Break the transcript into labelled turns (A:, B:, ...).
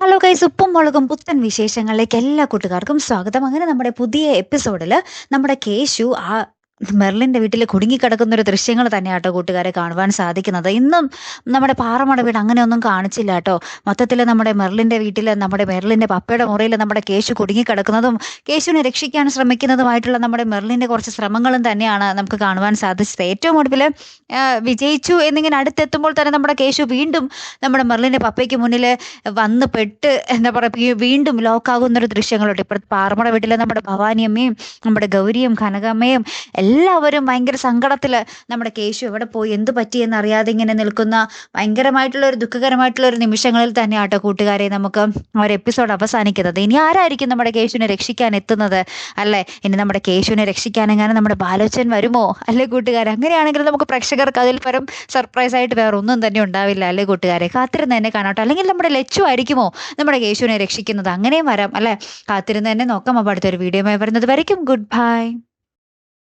A: Hello കൈസ് ഉപ്പും മുളകും പുത്തൻ വിശേഷങ്ങളിലേക്ക് എല്ലാ കൂട്ടുകാർക്കും സ്വാഗതം. അങ്ങനെ നമ്മുടെ പുതിയ എപ്പിസോഡിൽ നമ്മുടെ കേശു ആ മെർലിന്റെ വീട്ടിൽ കുടുങ്ങിക്കിടക്കുന്ന ഒരു ദൃശ്യങ്ങൾ തന്നെയാട്ടോ കൂട്ടുകാരെ കാണുവാൻ സാധിക്കുന്നത്. ഇന്നും നമ്മുടെ പാറമട വീട് അങ്ങനെയൊന്നും കാണിച്ചില്ല കേട്ടോ. മൊത്തത്തിൽ നമ്മുടെ മെർലിന്റെ വീട്ടിൽ നമ്മുടെ മെർലിന്റെ പപ്പയുടെ മുറിയിൽ നമ്മുടെ കേശു കുടുങ്ങിക്കിടക്കുന്നതും കേശുവിനെ രക്ഷിക്കാൻ ശ്രമിക്കുന്നതുമായിട്ടുള്ള നമ്മുടെ മെർലിന്റെ കുറച്ച് ശ്രമങ്ങളും തന്നെയാണ് നമുക്ക് കാണുവാൻ സാധിച്ചത്. ഏറ്റവും ഒടുവിൽ വിജയിച്ചു എന്നിങ്ങനെ അടുത്തെത്തുമ്പോൾ തന്നെ നമ്മുടെ കേശു വീണ്ടും നമ്മുടെ മെർലിന്റെ പപ്പയ്ക്ക് മുന്നിൽ വന്ന് പെട്ട് എന്താ പറയുക വീണ്ടും ലോക്കാകുന്ന ഒരു ദൃശ്യങ്ങളുണ്ട്. ഇപ്പോൾ പാറമട വീട്ടിലെ നമ്മുടെ ഭവാനിയമ്മയും നമ്മുടെ ഗൗരിയും കനകമ്മയും എല്ലാവരും ഭയങ്കര സങ്കടത്തിൽ നമ്മുടെ കേശു എവിടെ പോയി? എന്ത് പറ്റിയെന്ന് അറിയാതെ ഇങ്ങനെ നിൽക്കുന്ന ഭയങ്കരമായിട്ടുള്ള ഒരു ദുഃഖകരമായിട്ടുള്ള ഒരു നിമിഷങ്ങളിൽ തന്നെ ആട്ടോ കൂട്ടുകാരെ നമുക്ക് ഒരു എപ്പിസോഡ് അവസാനിക്കുന്നത്. ഇനി ആരായിരിക്കും നമ്മുടെ കേശുവിനെ രക്ഷിക്കാൻ എത്തുന്നത് അല്ലേ? ഇനി നമ്മുടെ കേശുവിനെ രക്ഷിക്കാനെങ്ങാനും നമ്മുടെ ബാലോച്ചൻ വരുമോ? അല്ലേ കൂട്ടുകാരെ? അങ്ങനെയാണെങ്കിൽ നമുക്ക് പ്രേക്ഷകർക്ക് അതിൽ പരം സർപ്രൈസ് ആയിട്ട് വേറെ ഒന്നും തന്നെ ഉണ്ടാവില്ല അല്ലേ കൂട്ടുകാരെ? കാത്തിരുന്ന് തന്നെ കാണാട്ടോ. അല്ലെങ്കിൽ നമ്മുടെ ലച്ചു ആയിരിക്കുമോ നമ്മുടെ കേശുവിനെ രക്ഷിക്കുന്നത്? അങ്ങനെയും വരാം അല്ലേ? കാത്തിരുന്ന് തന്നെ നോക്കാം. അപ്പോൾ അടുത്തൊരു വീഡിയോ വരുന്നത് വരയ്ക്കും. Good bye